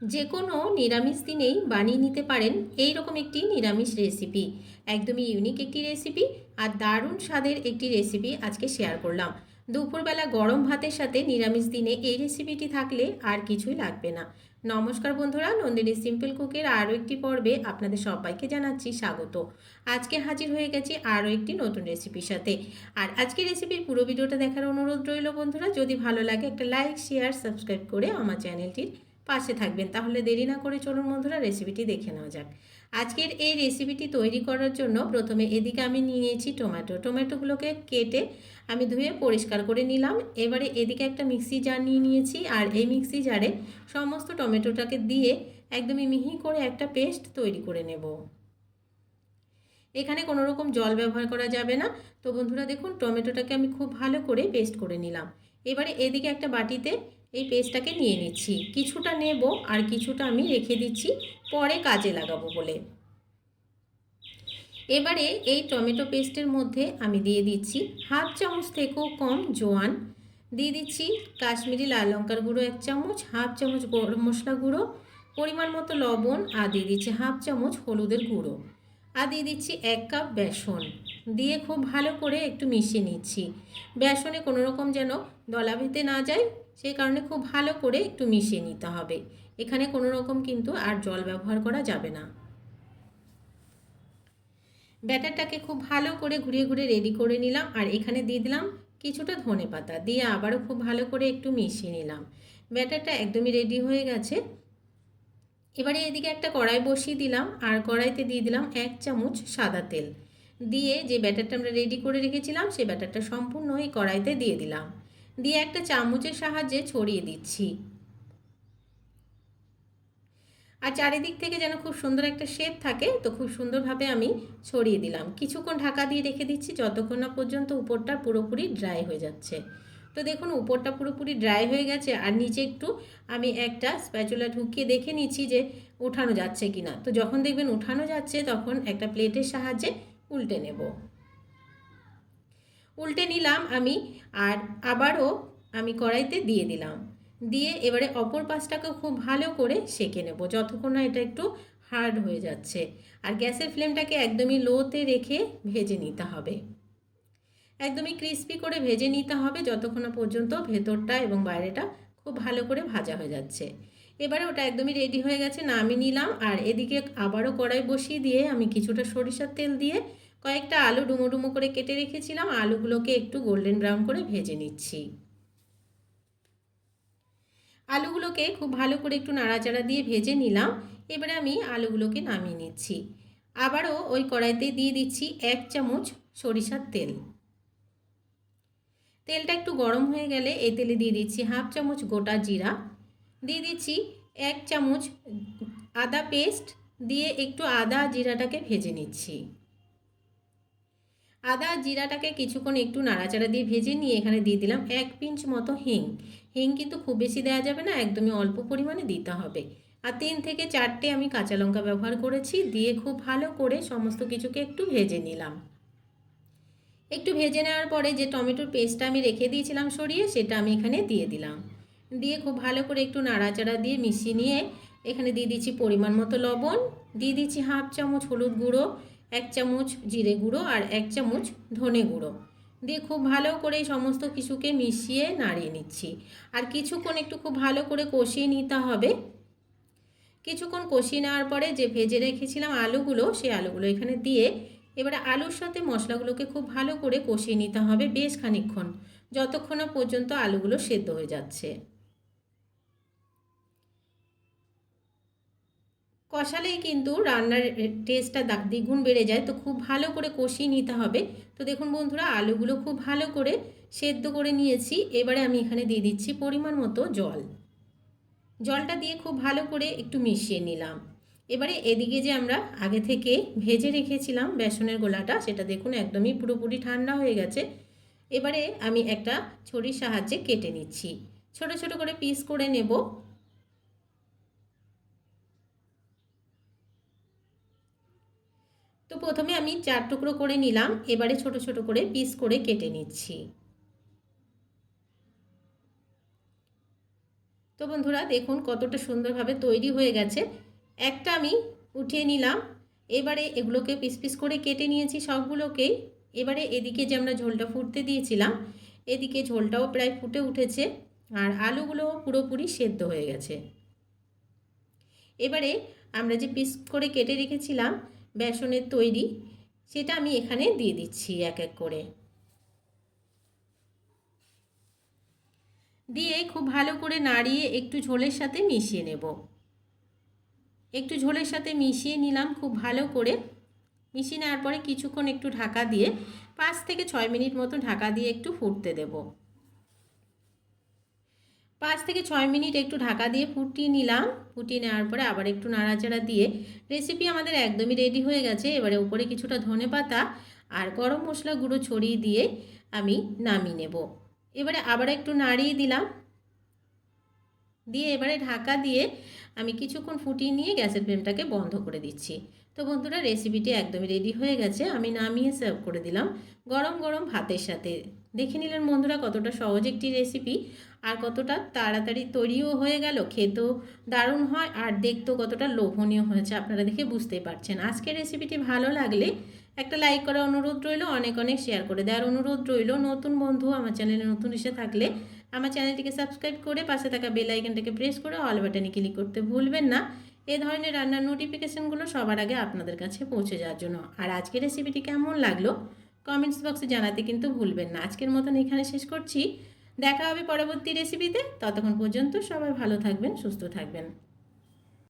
যে কোনো নিরামিষ দিনেই বানিয়ে নিতে পারেন এই রকম একটি নিরামিষ রেসিপি একদমই ইউনিক একটি রেসিপি আর দারুণ স্বাদের একটি রেসিপি আজকে শেয়ার করলাম। দুপুরবেলা গরম ভাতের সাথে নিরামিষ দিনে এই রেসিপিটি থাকলে আর কিছুই লাগবে না। নমস্কার বন্ধুরা, নন্দিনী সিম্পল কুকের আরও একটি পর্বে আপনাদের সবাইকে জানাচ্ছি স্বাগত। আজকে হাজির হয়ে গেছি আরও একটি নতুন রেসিপির সাথে। আর আজকে রেসিপির পুরো ভিডিওটা দেখার অনুরোধ রইল বন্ধুরা, যদি ভালো লাগে একটা লাইক শেয়ার সাবস্ক্রাইব করে আমার চ্যানেলটির পাশে থাকবেন। তাহলে দেরি না করে চলুন বন্ধুরা রেসিপিটি দেখে নেওয়া যাক। আজকের এই রেসিপিটি তৈরি করার জন্য প্রথমে এদিকে আমি নিয়ে নিয়েছি টমেটো। টমেটোগুলোকে কেটে আমি ধুয়ে পরিষ্কার করে নিলাম। এবারে এদিকে একটা মিক্সি জার নিয়ে নিয়েছি আর এই মিক্সি জারে সমস্ত টমেটোটাকে দিয়ে একদমই মিহি করে একটা পেস্ট তৈরি করে নেব। এখানে কোনো রকম জল ব্যবহার করা যাবে না। তো বন্ধুরা দেখুন টমেটোটাকে আমি খুব ভালো করে পেস্ট করে নিলাম। এবারে এদিকে একটা বাটিতে এই পেস্টটাকে নিয়ে নিচ্ছি। কিছুটা নেব আর কিছুটা আমি রেখে দিচ্ছি, পরে কাজে লাগাবো বলে। এবারে এই টমেটো পেস্টের মধ্যে আমি দিয়ে দিচ্ছি হাফ চামচ থেকেও কম জোয়ান। দিয়ে দিচ্ছি কাশ্মীরি লাল লঙ্কার গুঁড়ো এক চামচ, হাফ চামচ গরম মশলা গুঁড়ো, পরিমাণ মতো লবণ, আর দিয়ে দিচ্ছি হাফ চামচ হলুদের গুঁড়ো। আর দিয়ে দিচ্ছি এক কাপ বেসন। দিয়ে খুব ভালো করে একটু মিশিয়ে নিচ্ছি। বেসনে কোনো রকম যেন দলা ভেতে না যায় সেই কারণে খুব ভালো করে একটু মিশিয়ে নিতে হবে। এখানে কোনো রকম কিন্তু আর জল ব্যবহার করা যাবে না। ব্যাটারটাকে খুব ভালো করে ঘুরিয়ে ঘুরিয়ে রেডি করে নিলাম আর এখানে দিয়ে দিলাম কিছুটা ধনে পাতা। দিয়ে আবারও খুব ভালো করে একটু মিশিয়ে নিলাম। ব্যাটারটা একদমই রেডি হয়ে গেছে। এবারে এদিকে একটা কড়াই বসিয়ে দিলাম আর কড়াইতে দিয়ে দিলাম এক চামচ সাদা তেল। দিয়ে যে ব্যাটারটা আমরা রেডি করে রেখেছিলাম সেই ব্যাটারটা সম্পূর্ণ এই কড়াইতে দিয়ে দিলাম। দিয়ে একটা চামচের সাহায্যে ছড়িয়ে দিচ্ছি। আর চারিদিক থেকে যেন খুব সুন্দর একটা শেপ থাকে, তো খুব সুন্দরভাবে আমি ছড়িয়ে দিলাম। কিছুক্ষণ ঢাকা দিয়ে রেখে দিচ্ছি, যতক্ষণ না পর্যন্ত উপরটা পুরোপুরি ড্রাই হয়ে যাচ্ছে। তো দেখুন, উপরটা পুরোপুরি ড্রাই হয়ে গেছে, আর নিচে একটু আমি একটা স্প্যাচুলা ঢুকিয়ে দেখে নিচ্ছি যে উঠানো যাচ্ছে কি না তো যখন দেখবেন উঠানো যাচ্ছে, তখন একটা প্লেটের সাহায্যে উল্টে নেব। উল্টে নিলাম আমি আর আবারও আমি কড়াইতে দিয়ে দিলাম। দিয়ে এবারে অপর পাশটাকেও খুব ভালো করে সেঁকে নেব যতক্ষণ না এটা একটু হার্ড হয়ে যাচ্ছে। আর গ্যাসের ফ্লেমটাকে একদমই লোতে রেখে ভেজে নিতে হবে। একদমই ক্রিস্পি করে ভেজে নিতে হবে যতক্ষণ পর্যন্ত ভেতরটা এবং বাইরেটা খুব ভালো করে ভাজা হয়ে যাচ্ছে। এবারে ওটা একদমই রেডি হয়ে গেছে, নামিয়ে নিলাম। আর এদিকে আবারও কড়াই বসিয়ে দিয়ে আমি কিছুটা সরিষার তেল দিয়ে কয়েকটা আলু ডুমো ডুমো করে কেটে রেখেছিলাম। আলুগুলোকে একটু গোল্ডেন ব্রাউন করে ভেজে নিচ্ছি। আলুগুলোকে খুব ভালো করে একটু নাড়াচাড়া দিয়ে ভেজে নিলাম। এবারে আমি আলুগুলোকে নামিয়ে নিচ্ছি। আবারও ওই কড়াইতে দিয়ে দিচ্ছি এক চামচ সরিষার তেল। তেলটা একটু গরম হয়ে গেলে এই তেলে দিয়ে দিচ্ছি হাফ চামচ গোটা জিরা। দিয়ে দিচ্ছি এক চামচ আদা পেস্ট। দিয়ে একটু আদা জিরাটাকে ভেজে নিচ্ছি। আদা জিরাটাকে কিছুক্ষণ একটু নাড়াচাড়া দিয়ে ভেজে নিয়ে এখানে দিয়ে দিলাম এক পিঞ্চ মতো হিং। হিং কিন্তু খুব বেশি দেওয়া যাবে না, একদমই অল্প পরিমাণে দিতে হবে। আর তিন থেকে চারটে আমি কাঁচা লঙ্কা ব্যবহার করেছি, দিয়ে খুব ভালো করে সমস্ত কিছুকে একটু ভেজে নিলাম। একটু ভেজে নেওয়ার পরে যে টমেটোর পেস্টটা আমি রেখে দিয়েছিলাম সরিয়ে, সেটা আমি এখানে দিয়ে দিলাম। দিয়ে খুব ভালো করে একটু নাড়াচাড়া দিয়ে মিশিয়ে নিয়ে এখানে দিয়ে দিচ্ছি পরিমাণ মতো লবণ, দিয়ে দিচ্ছি হাফ চামচ হলুদ গুঁড়ো এক চামচ জিরে গুঁড়ো আর এক চামচ ধনে গুঁড়ো। দিয়ে খুব ভালো করে সমস্ত কিছুকে মিশিয়ে নাড়িয়ে নিচ্ছি। আর কিছুক্ষণ একটু খুব ভালো করে কষিয়ে নিতে হবে। কিছুক্ষণ কষিয়ে নেওয়ার পরে যে ভেজে রেখেছিলাম আলুগুলো, সেই আলুগুলো এখানে দিয়ে এবারে আলুর সাথে মশলাগুলোকে খুব ভালো করে কষিয়ে নিতে হবে বেশ খানিক্ষণ যতক্ষণ পর্যন্ত আলুগুলো সেদ্ধ হয়ে যাচ্ছে। কষালেই কিন্তু রান্নার টেস্টটা দ্বিগুণ বেড়ে যায়। তো খুব ভালো করে কষিয়ে নিতে হবে। তো দেখুন বন্ধুরা, আলুগুলো খুব ভালো করে সেদ্ধ করে নিয়েছি। এবারে আমি এখানে দিয়ে দিচ্ছি পরিমাণ মতো জল। জলটা দিয়ে খুব ভালো করে একটু মিশিয়ে নিলাম। এবারে এদিকে যে আমরা আগে থেকে ভেজে রেখেছিলাম বেসনের গোলাটা, সেটা দেখুন একদমই পুরোপুরি ঠান্ডা হয়ে গেছে। এবারে আমি একটা ছড়ির সাহায্যে কেটে নিচ্ছি। ছোট ছোট করে পিস করে নেব। তো প্রথমে আমি চার টুকরো করে নিলাম, এবারে ছোট ছোট করে পিস করে কেটে নিচ্ছি। তো বন্ধুরা, দেখুন কতটা সুন্দরভাবে তৈরি হয়ে গেছে। একটা আমি উঠিয়ে নিলাম, এবারে এগুলোকে পিস পিস করে কেটে নিয়েছি সবগুলোকেই এবারে এদিকে যে আমরা ঝোলটা ফুটতে দিয়েছিলাম, এদিকে ঝোলটাও প্রায় ফুটে উঠেছে আর আলুগুলোও পুরোপুরি সেদ্ধ হয়ে গেছে। এবারে আমরা যে পিস করে কেটে রেখেছিলাম বেসনের তৈরি, সেটা আমি এখানে দিয়ে দিচ্ছি এক এক করে। দিয়ে খুব ভালো করে নাড়িয়ে একটু ঝোলের সাথে মিশিয়ে নেব। একটু ঝোলের সাথে মিশিয়ে নিলাম খুব ভালো করে। মিশিয়ে নেওয়ার পরে কিছুক্ষণ একটু ঢাকা দিয়ে পাঁচ থেকে ছয় মিনিট মতো ঢাকা দিয়ে একটু ফুটতে দেব। পাঁচ থেকে ছয় মিনিট একটু ঢাকা দিয়ে ফুটিয়ে নিলাম। ফুটিয়ে নেওয়ার পরে আবার একটু নাড়াচাড়া দিয়ে রেসিপি আমাদের একদমই রেডি হয়ে গেছে। এবারে উপরে কিছুটা ধনে পাতা আর গরম মশলা গুঁড়ো ছড়িয়ে দিয়ে আমি নামিয়ে নেব। এবারে আবার একটু নাড়িয়ে দিলাম। দিয়ে এবারে ঢাকা দিয়ে আমি কিছুক্ষণ ফুটিয়ে নিয়ে গ্যাসের ফ্লেমটাকে বন্ধ করে দিচ্ছি। তো বন্ধুরা রেসিপিটি একদমই রেডি হয়ে গেছে। আমি নামিয়ে সার্ভ করে দিলাম গরম গরম ভাতের সাথে। দেখে নিলেন বন্ধুরা, কতটা সহজ একটি রেসিপি আর কতটা তাড়াতাড়ি তৈরিও হয়ে গেল। খেতেও দারুণ হয় আর দেখতেও কতটা লোভনীয় হয়েছে আপনারা দেখে বুঝতেই পারছেন। আজকের রেসিপিটি ভালো লাগলে একটা লাইক করার অনুরোধ রইল, অনেক অনেক শেয়ার করে দেওয়ার অনুরোধ রইল। নতুন বন্ধু আমার চ্যানেলে নতুন এসে থাকলে আমার চ্যানেলটিকে সাবস্ক্রাইব করে পাশে থাকা বেল আইকনটাকে প্রেস করে অল বাটনে ক্লিক করতে ভুলবেন না। এ ধরনের রান্নার নোটিফিকেশানগুলো সবার আগে আপনাদের কাছে পৌঁছে যাওয়ার জন্য। আর আজকের রেসিপিটি কেমন লাগল? কমেন্টস বক্সে জানাতে কিন্তু ভুলবেন না। আজকের মতন এখানে শেষ করছি। দেখা হবে পরবর্তী রেসিপিতে ততক্ষণ পর্যন্ত সবাই ভালো থাকবেন, সুস্থ থাকবেন।